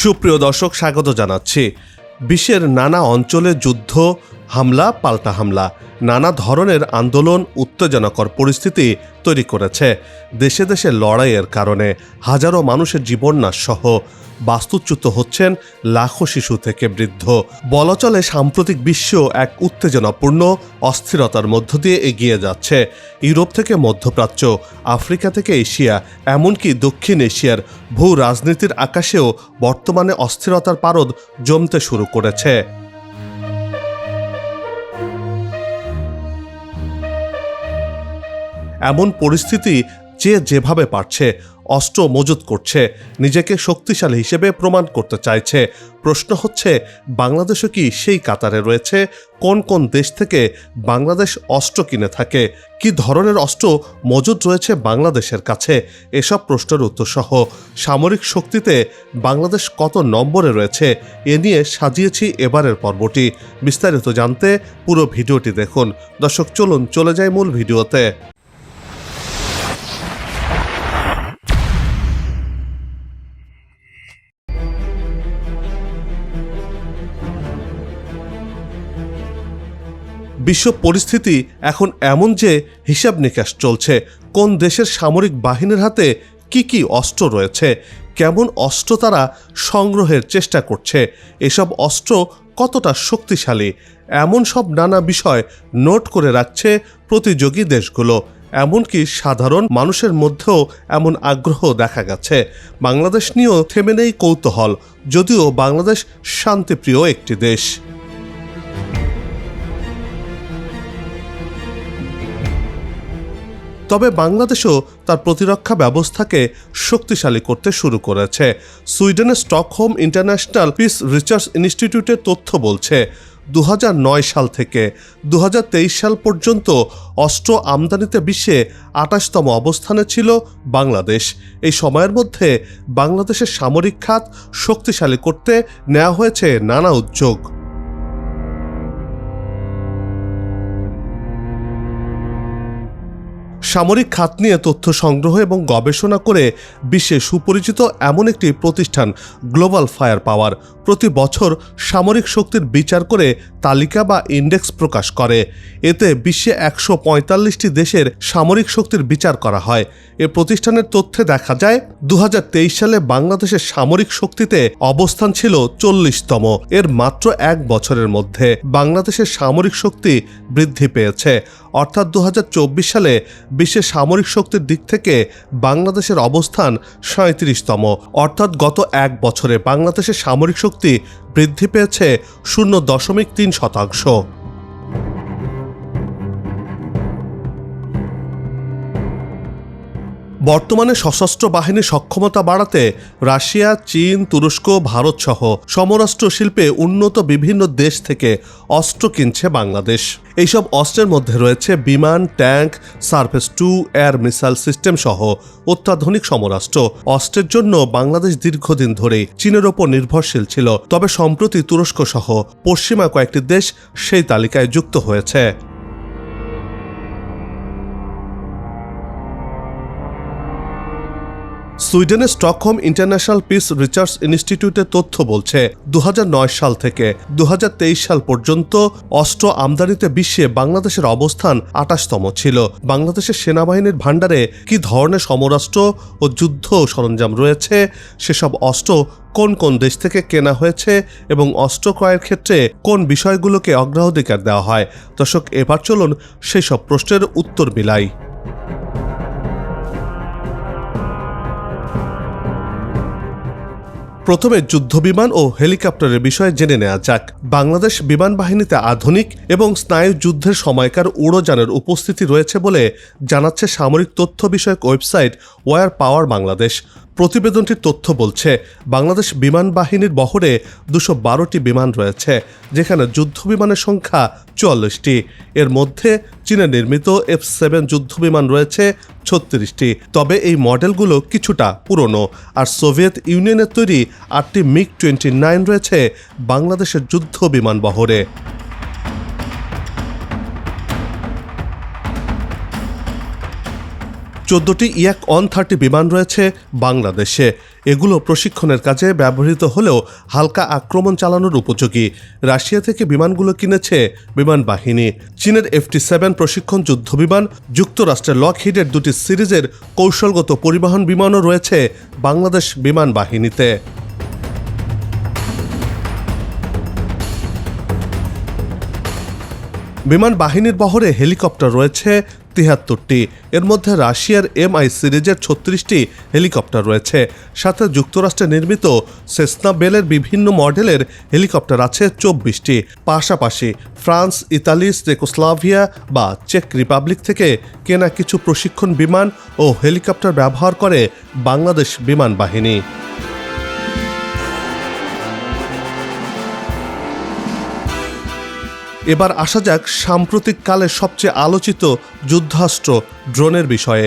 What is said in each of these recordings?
সুপ্রিয় দর্শক স্বাগত জানাচ্ছি। বিশ্বের নানা অঞ্চলে যুদ্ধ হামলা, পাল্টা হামলা, নানা ধরনের আন্দোলন, উত্তেজনাকর পরিস্থিতি তৈরি করেছে। দেশে দেশে লড়াইয়ের কারণে হাজারো মানুষের জীবননাশ সহ বাস্তুচ্যুত হচ্ছেন লাখো শিশু থেকে বৃদ্ধ। বলা চলে সাম্প্রতিক বিশ্ব এক উত্তেজনাপূর্ণ অস্থিরতার মধ্য দিয়ে এগিয়ে যাচ্ছে। ইউরোপ থেকে মধ্যপ্রাচ্য, আফ্রিকা থেকে এশিয়া, এমনকি দক্ষিণ এশিয়ার ভূ রাজনীতির আকাশেও বর্তমানে অস্থিরতার পারদ জমতে শুরু করেছে। এমন পরিস্থিতি যে যেভাবে পারছে, অস্ত্র মজুত করছে, নিজেকে শক্তিশালী হিসেবে প্রমাণ করতে চাইছে। প্রশ্ন হচ্ছে বাংলাদেশও কি সেই কাতারে রয়েছে? কোন কোন দেশ থেকে বাংলাদেশ অস্ত্র কিনে থাকে? কি ধরনের অস্ত্র মজুদ রয়েছে বাংলাদেশের কাছে? এসব প্রশ্নের উত্তর সহ সামরিক শক্তিতে বাংলাদেশ কত নম্বরে রয়েছে, এ নিয়ে সাজিয়েছি এবারের পর্বটি। বিস্তারিত জানতে পুরো ভিডিওটি দেখুন। দর্শক, চলুন, চলে যায় মূল ভিডিওতে। বিশ্ব পরিস্থিতি এখন এমন যে হিসাব নিকাশ চলছে। কোন দেশের সামরিক বাহিনীর হাতে কি কি অস্ত্র রয়েছে? কেমন অস্ত্র তারা সংগ্রহের চেষ্টা করছে? এসব অস্ত্র কতটা শক্তিশালী? এমন সব নানা বিষয় নোট করে রাখছে প্রতিযোগী দেশগুলো। এমনকি সাধারণ মানুষের মধ্যেও এমন আগ্রহ দেখা গেছে? বাংলাদেশ নিয়েও থেমে নেই কৌতূহল, যদিও বাংলাদেশ শান্তিপ্রিয় একটি দেশ। তবে বাংলাদেশও তার প্রতিরক্ষা ব্যবস্থাকে শক্তিশালী করতে শুরু করেছে। সুইডেনের স্টকহোম ইন্টারন্যাশনাল পিস রিসার্চ ইনস্টিটিউটের তথ্য বলছে দু হাজার নয় সাল থেকে দু হাজার তেইশ সাল পর্যন্ত অস্ত্র আমদানিতে বিশ্বে আঠাশতম অবস্থানে ছিল বাংলাদেশ। এই সময়ের মধ্যে বাংলাদেশের সামরিক খাত শক্তিশালী করতে নেওয়া হয়েছে নানা উদ্যোগ। সামরিক খাত নিয়ে তথ্য সংগ্রহ এবং গবেষণা করে বিশ্বে সুপরিচিত এমন একটি প্রতিষ্ঠান গ্লোবাল ফায়ার পাওয়ার প্রতি বছর সামরিক শক্তির বিচার করে তালিকা বা ইন্ডেক্স প্রকাশ করে। এতে বিশ্বে একশো পঁয়তাল্লিশটি দেশের সামরিক শক্তির বিচার করা হয়। এ প্রতিষ্ঠানের তথ্যে দেখা যায় দু হাজার তেইশ সালে বাংলাদেশের সামরিক শক্তিতে অবস্থান ছিল চল্লিশতম। এর মাত্র এক বছরের মধ্যে বাংলাদেশের সামরিক শক্তি বৃদ্ধি পেয়েছে। অর্থাৎ দু হাজার চব্বিশ সালে বিশ্বের সামরিক শক্তির দিক থেকে বাংলাদেশের অবস্থান সাঁত্রিশতম। অর্থাৎ গত এক বছরে বাংলাদেশের সামরিক শক্তি বৃদ্ধি পেয়েছে শূন্য দশমিক তিন শতাংশ। বর্তমানে সশস্ত্র বাহিনীর সক্ষমতা বাড়াতে রাশিয়া, চীন, তুরস্ক, ভারত সহ সমরাষ্ট্র শিল্পে উন্নত বিভিন্ন দেশ থেকে অস্ত্র কিনছে বাংলাদেশ। এইসব অস্ত্রের মধ্যে রয়েছে বিমান, tank, surface to, air missile system সহ অত্যাধুনিক সমরাষ্ট্র। অস্ত্রের জন্য বাংলাদেশ দীর্ঘদিন ধরেই চীনের ওপর নির্ভরশীল ছিল, তবে সম্প্রতি তুরস্ক সহ পশ্চিমা কয়েকটি দেশ সেই তালিকায় যুক্ত হয়েছে। সুইডেনের স্টকহোম ইন্টারন্যাশনাল পিস রিসার্চ ইনস্টিটিউটের তথ্য বলছে দু হাজার নয় সাল থেকে দুহাজার তেইশ সাল পর্যন্ত অস্ত্র আমদানিতে বিশ্বে বাংলাদেশের অবস্থান আটাশতম ছিল। বাংলাদেশের সেনাবাহিনীর ভাণ্ডারে কি ধরনের সমরাস্ত্র ও যুদ্ধ সরঞ্জাম রয়েছে, সেসব অস্ত্র কোন কোন দেশ থেকে কেনা হয়েছে এবং অস্ত্র ক্রয়ের ক্ষেত্রে কোন বিষয়গুলোকে অগ্রাধিকার দেওয়া হয়? দর্শক, এবার চলুন সেসব প্রশ্নের উত্তর মিলাই। প্রথমে যুদ্ধবিমান ও হেলিকপ্টারের বিষয়ে জেনে নেওয়া যাক। বাংলাদেশ বিমান বাহিনীতে আধুনিক এবং স্নায়ু যুদ্ধের সময়কার উড়োযানের উপস্থিতি রয়েছে বলে জানাচ্ছে সামরিক তথ্য বিষয়ক ওয়েবসাইট ওয়ার পাওয়ার বাংলাদেশ। প্রতিবেদনটির তথ্য বলছে, বাংলাদেশ বিমান বাহিনীর বহরে দুশো বারোটি বিমান রয়েছে, যেখানে যুদ্ধ বিমানের সংখ্যা চুয়াল্লিশটি। এর মধ্যে চীনে নির্মিত এফ সেভেন যুদ্ধ বিমান রয়েছে ছত্রিশটি। তবে এই মডেলগুলো কিছুটা পুরনো। আর সোভিয়েত ইউনিয়নের তৈরি আটটি মিগ টোয়েন্টি নাইন রয়েছে বাংলাদেশের যুদ্ধ বিমান বহরে। চোদ্দটি ইয়াক অন থার্টি বিমান রয়েছে বাংলাদেশে। এগুলো প্রশিক্ষণের কাজে ব্যবহৃত হলেও হালকা আক্রমণ চালানোর উপযোগী। রাশিয়া থেকে বিমানগুলো কিনেছে বিমান বাহিনী। চীনের এফটি সেভেন প্রশিক্ষণ যুদ্ধবিমান যুক্তরাষ্ট্রের লক লকহিডের দুটি সিরিজের কৌশলগত পরিবহন বিমানও রয়েছে বাংলাদেশ বিমান বাহিনীতে। বিমান বাহিনীর বহরে হেলিকপ্টার রয়েছে তিহাত্তরটি। এর মধ্যে রাশিয়ার এমআই সিরিজের ছত্রিশটি হেলিকপ্টার রয়েছে। সাথে যুক্তরাষ্ট্রে নির্মিত সেসনা বেলের বিভিন্ন মডেলের হেলিকপ্টার আছে চব্বিশটি। পাশাপাশি ফ্রান্স, ইতালি, চেকোস্লাভিয়া বা চেক রিপাবলিক থেকে কেনা কিছু প্রশিক্ষণ বিমান ও হেলিকপ্টার ব্যবহার করে বাংলাদেশ বিমান বাহিনী। এবার আসা যাক সাম্প্রতিককালে সবচেয়ে আলোচিত যুদ্ধাস্ত্র ড্রোনের বিষয়ে।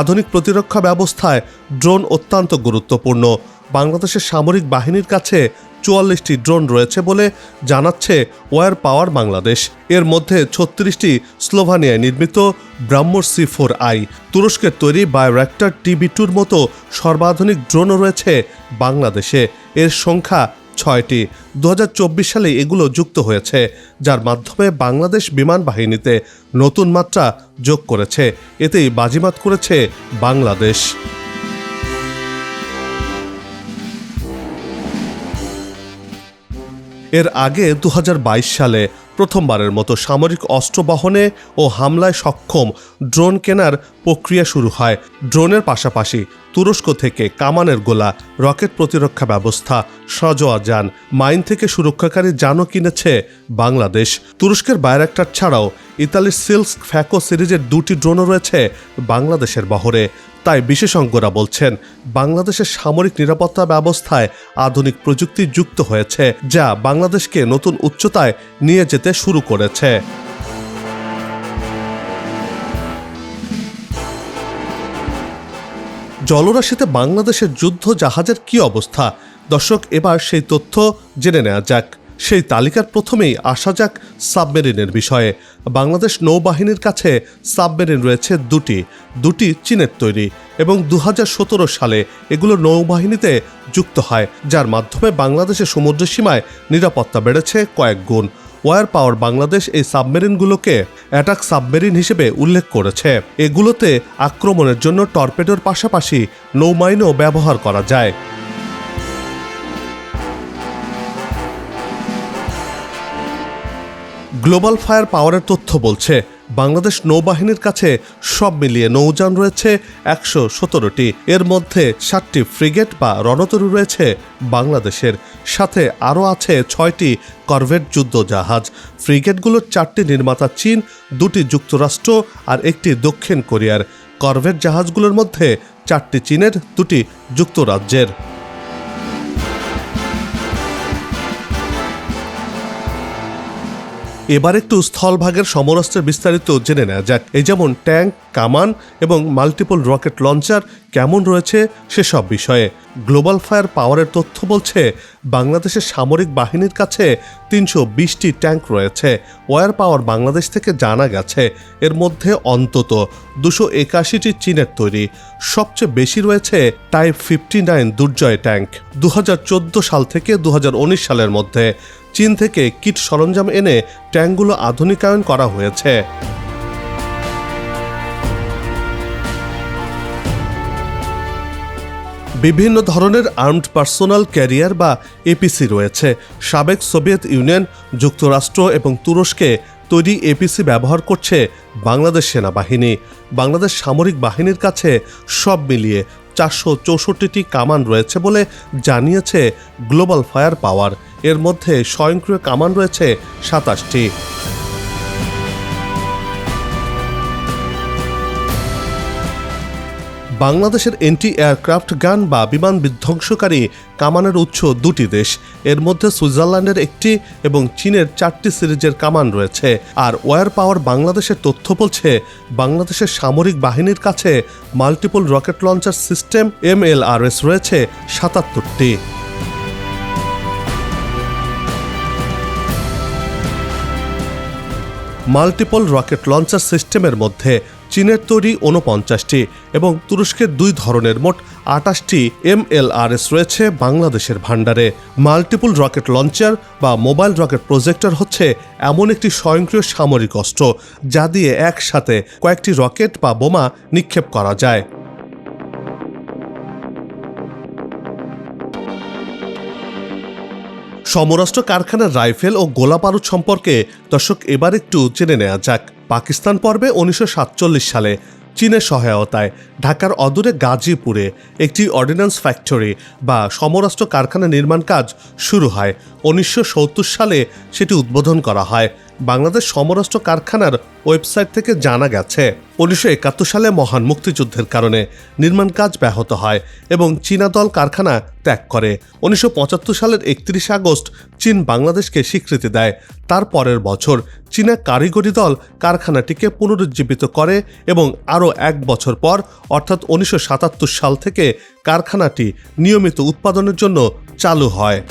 আধুনিক প্রতিরক্ষা ব্যবস্থায় ড্রোন অত্যন্ত গুরুত্বপূর্ণ। বাংলাদেশের সামরিক বাহিনীর কাছে চুয়াল্লিশটি ড্রোন রয়েছে বলে জানাচ্ছে ওয়ার পাওয়ার বাংলাদেশ। এর মধ্যে ছত্রিশটি স্লোভানিয়ায় নির্মিত ব্রাহ্মর সি ফোর আই। তুরস্কের তৈরি বায়োরেক্টর টিবি টুর মতো সর্বাধুনিক ড্রোনও রয়েছে বাংলাদেশে। এর সংখ্যা ছয়টি। দু সালে এগুলো যুক্ত হয়েছে, যার মাধ্যমে বাংলাদেশ বিমান বাহিনীতে নতুন মাত্রা যোগ করেছে। এতেই বাজিমাত করেছে বাংলাদেশ। এর আগে দু হাজার বাইশ সালে প্রথমবারের মতো সামরিক অস্ত্র বহনে ও হামলায় সক্ষম ড্রোন কেনার প্রক্রিয়া শুরু হয়। ড্রোনের পাশাপাশি তুরস্ক থেকে কামানের গোলা রকেট প্রতিরক্ষা ব্যবস্থা সজোয়া যান। মাইন থেকে সুরক্ষাকারী যানও কিনেছে বাংলাদেশ। তুরস্কের বাইরাক্টার ছাড়াও ইতালির সিল্ক ফ্যাকো সিরিজের দুটি ড্রোনও রয়েছে বাংলাদেশের বহরে। তাই বিশেষজ্ঞরা বলছেন, বাংলাদেশের সামরিক নিরাপত্তা ব্যবস্থায় আধুনিক প্রযুক্তি যুক্ত হয়েছে, যা বাংলাদেশকে নতুন উচ্চতায় নিয়ে যেতে শুরু করেছে। জলরাশিতে বাংলাদেশের যুদ্ধ জাহাজের কি অবস্থা? দর্শক, এবার সেই তথ্য জেনে নেওয়া যাক। সেই তালিকার প্রথমেই আসা যাক সাবমেরিনের বিষয়ে। বাংলাদেশ নৌবাহিনীর কাছে সাবমেরিন রয়েছে দুটি দুটি চীনের তৈরি এবং দু হাজার সতেরো সালে এগুলো নৌবাহিনীতে যুক্ত হয়, যার মাধ্যমে বাংলাদেশের সমুদ্র সীমায় নিরাপত্তা বেড়েছে কয়েক গুণ। ওয়ার পাওয়ার বাংলাদেশ এই সাবমেরিনগুলোকে অ্যাটাক সাবমেরিন হিসেবে উল্লেখ করেছে। এগুলোতে আক্রমণের জন্য টর্পেডোর পাশাপাশি নৌমাইনও ব্যবহার করা যায়। গ্লোবাল ফায়ার পাওয়ারের তথ্য বলছে, বাংলাদেশ নৌবাহিনীর কাছে সব মিলিয়ে নৌযান রয়েছে একশো সতেরোটি। এর মধ্যে সাতটি ফ্রিগেট বা রণতরু রয়েছে বাংলাদেশের। সাথে আরও আছে ছয়টি করভেট যুদ্ধ জাহাজ ফ্রিগেটগুলোর চারটি নির্মাতা চীন, দুটি যুক্তরাষ্ট্র আর একটি দক্ষিণ কোরিয়ার। করভেট জাহাজগুলোর মধ্যে চারটি চীনের, দুটি যুক্তরাজ্যের। এবার একটু স্থলভাগের সমরাস্ত্রের বিস্তারিত জেনে নেওয়া যাক। এই যেমন ট্যাঙ্ক, কামান এবং মাল্টিপল রকেট লঞ্চার কেমন রয়েছে সেসব বিষয়ে। গ্লোবাল ফায়ার পাওয়ারের তথ্য বলছে, বাংলাদেশের সামরিক বাহিনীর কাছে তিনশো বিশটি ট্যাঙ্ক রয়েছে। ওয়ার পাওয়ার বাংলাদেশ থেকে জানা গেছে, এর মধ্যে অন্তত দুশো একাশিটি চীনের তৈরি। সবচেয়ে বেশি রয়েছে type fifty nine Durjoy tank. দু হাজার চোদ্দ সাল থেকে দু হাজার উনিশ সালের মধ্যে চীন থেকে কিট সরঞ্জাম এনে ট্যাঙ্কগুলো আধুনিকায়ন করা হয়েছে। বিভিন্ন ধরনের আর্মড পার্সোনাল ক্যারিয়ার বা এপিসি রয়েছে। সাবেক সোভিয়েত ইউনিয়ন, যুক্তরাষ্ট্র এবং তুরস্কে তৈরি এপিসি ব্যবহার করছে বাংলাদেশ সেনাবাহিনী। বাংলাদেশ সামরিক বাহিনীর কাছে সব মিলিয়ে চারশো চৌষট্টিটি কামান রয়েছে বলে জানিয়েছে গ্লোবাল ফায়ার পাওয়ার। এর মধ্যে স্বয়ংক্রিয় কামান রয়েছে সাতাশটি। বাংলাদেশের এন্টি এয়ারক্রাফট গান বা বিমান বিধ্বংসকারী কামানের উৎস দুটি দেশ। এর মধ্যে সুইজারল্যান্ডের একটি এবং চীনের চারটি সিরিজের কামান রয়েছে। আর ওয়ার পাওয়ার বাংলাদেশের তথ্য বলছে, বাংলাদেশের সামরিক বাহিনীর কাছে multiple rocket launcher system MLRS রয়েছে সাতাত্তরটি। মাল্টিপল রকেট লঞ্চার সিস্টেমের মধ্যে চীনের তৈরি ঊনপঞ্চাশটি এবং তুরস্কের দুই ধরনের মোট আটাশটি এমএলআরএস রয়েছে বাংলাদেশের ভাণ্ডারে। মাল্টিপল রকেট লঞ্চার বা মোবাইল রকেট প্রজেক্টর হচ্ছে এমন একটি স্বয়ংক্রিয় সামরিক অস্ত্র, যা দিয়ে একসাথে কয়েকটি রকেট বা বোমা নিক্ষেপ করা যায়। সমরাষ্ট্র কারখানার রাইফেল ও গোলা বারুদ সম্পর্কে দর্শক এবার একটু জেনে নেওয়া যাক। পাকিস্তান পর্বে উনিশশো সাতচল্লিশ সালে চীনের সহায়তায় ঢাকার অদূরে গাজীপুরে একটি অর্ডিন্যান্স ফ্যাক্টরি বা সমরাষ্ট্র কারখানা নির্মাণ কাজ শুরু হয়। উনিশশো সত্তর সালে সেটি উদ্বোধন করা হয়। বাংলাদেশ সমরাষ্ট্র কারখানার ওয়েবসাইট থেকে জানা গেছে, উনিশশো একাত্তর সালে মহান মুক্তিযুদ্ধের কারণে নির্মাণ কাজ ব্যাহত হয় এবং চীনা দল কারখানা ত্যাগ করে। উনিশশো পঁচাত্তর সালের একত্রিশ আগস্ট চীন বাংলাদেশকে স্বীকৃতি দেয়। তার পরের বছর চীনা কারিগরি দল কারখানাটিকে পুনরুজ্জীবিত করে এবং আরও এক বছর পর, অর্থাৎ উনিশশো সাতাত্তর সাল থেকে কারখানাটি নিয়মিত উৎপাদনের জন্য চালু হয়।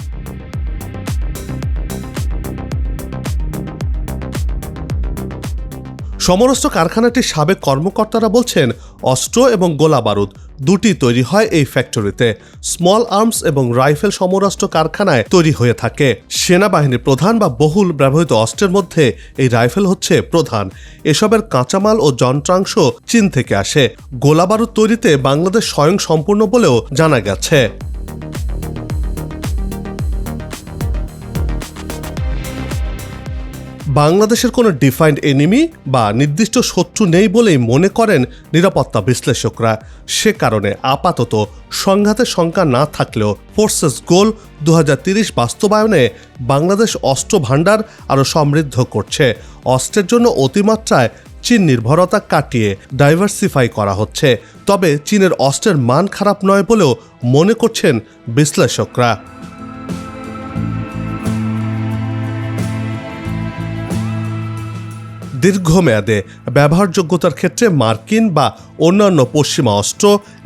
সমরস্ত্র কারখানাটির সাবেক কর্মকর্তারা বলছেন, অস্ত্র এবং গোলা বারুদ দুটি তৈরি হয় এই ফ্যাক্টরিতে। স্মল আর্মস এবং রাইফেল সমরাস্ত্র কারখানায় তৈরি হয়ে থাকে। সেনাবাহিনীর প্রধান বা বহুল ব্যবহৃত অস্ত্রের মধ্যে এই রাইফেল হচ্ছে প্রধান। এসবের কাঁচামাল ও যন্ত্রাংশ চীন থেকে আসে। গোলা বারুদ তৈরিতে বাংলাদেশ স্বয়ং সম্পূর্ণ বলেও জানা গেছে। বাংলাদেশের কোনো ডিফাইন্ড এনিমি বা নির্দিষ্ট শত্রু নেই বলেই মনে করেন নিরাপত্তা বিশ্লেষকরা। সে কারণে আপাতত সংঘাতের সংখ্যা না থাকলেও ফোর্সেস গোল দু বাস্তবায়নে বাংলাদেশ অস্ত্র ভাণ্ডার আরও সমৃদ্ধ করছে। অস্ত্রের জন্য অতিমাত্রায় চীন নির্ভরতা কাটিয়ে ডাইভার্সিফাই করা হচ্ছে। তবে চীনের অস্ত্রের মান খারাপ নয় বলেও মনে করছেন বিশ্লেষকরা। দীর্ঘমেয়াদে ব্যবহারযোগ্যতার ক্ষেত্রে মার্কিন বা অন্যান্য পশ্চিমা অস্ত্র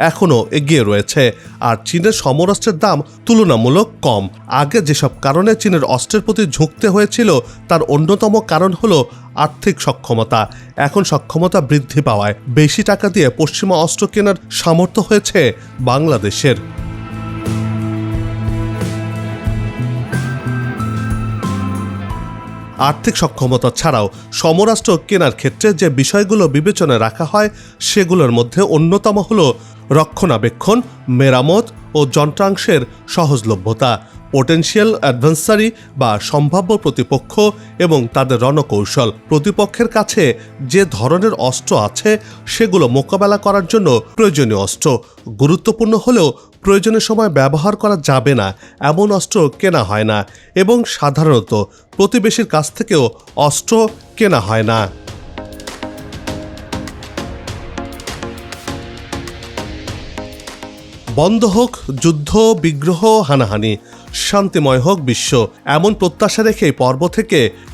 এখনও এগিয়ে রয়েছে, আর চীনের সমরাস্ত্রের দাম তুলনামূলক কম। আগে যেসব কারণে চীনের অস্ত্রের প্রতি ঝুঁকতে হয়েছিল, তার অন্যতম কারণ হলো আর্থিক সক্ষমতা। এখন সক্ষমতা বৃদ্ধি পাওয়ায় বেশি টাকা দিয়ে পশ্চিমা অস্ত্র কেনার সামর্থ্য হয়েছে বাংলাদেশের। আর্থিক সক্ষমতা ছাড়াও সমরাষ্ট্র কেনার ক্ষেত্রে যে বিষয়গুলো বিবেচনায় রাখা হয়, সেগুলোর মধ্যে অন্যতম হল রক্ষণাবেক্ষণ, মেরামত ও যন্ত্রাংশের সহজলভ্যতা পোটেনশিয়াল অ্যাডভান্সারি বা সম্ভাব্য প্রতিপক্ষ এবং তাদের রণকৌশল। প্রতিপক্ষের কাছে যে ধরনের অস্ত্র আছে, সেগুলো মোকাবেলা করার জন্য প্রয়োজনীয় অস্ত্র। গুরুত্বপূর্ণ হলেও প্রয়োজনের সময় ব্যবহার করা যাবে না, এমন অস্ত্র কেনা হয় না এবং সাধারণত প্রতিবেশীর কাছ থেকেও অস্ত্র কেনা হয় না। বন্ধ হোক, যুদ্ধ, বিগ্রহ, হানাহানি, শান্তিময় হোক বিশ্ব, এমন প্রত্যাশা রেখে পর্ব থেকে